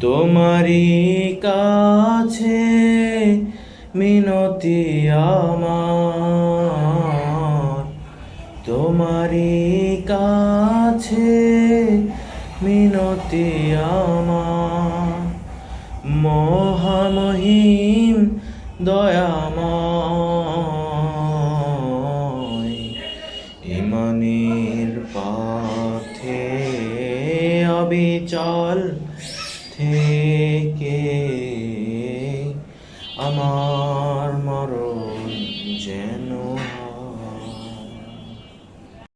তোমারই কাছে মিনতি আমার। তোমারই কাছে মিনতি আমার। মহামহিম দয়াময় ইমানের পথে অবিচল থেকে আমার মরণ যেন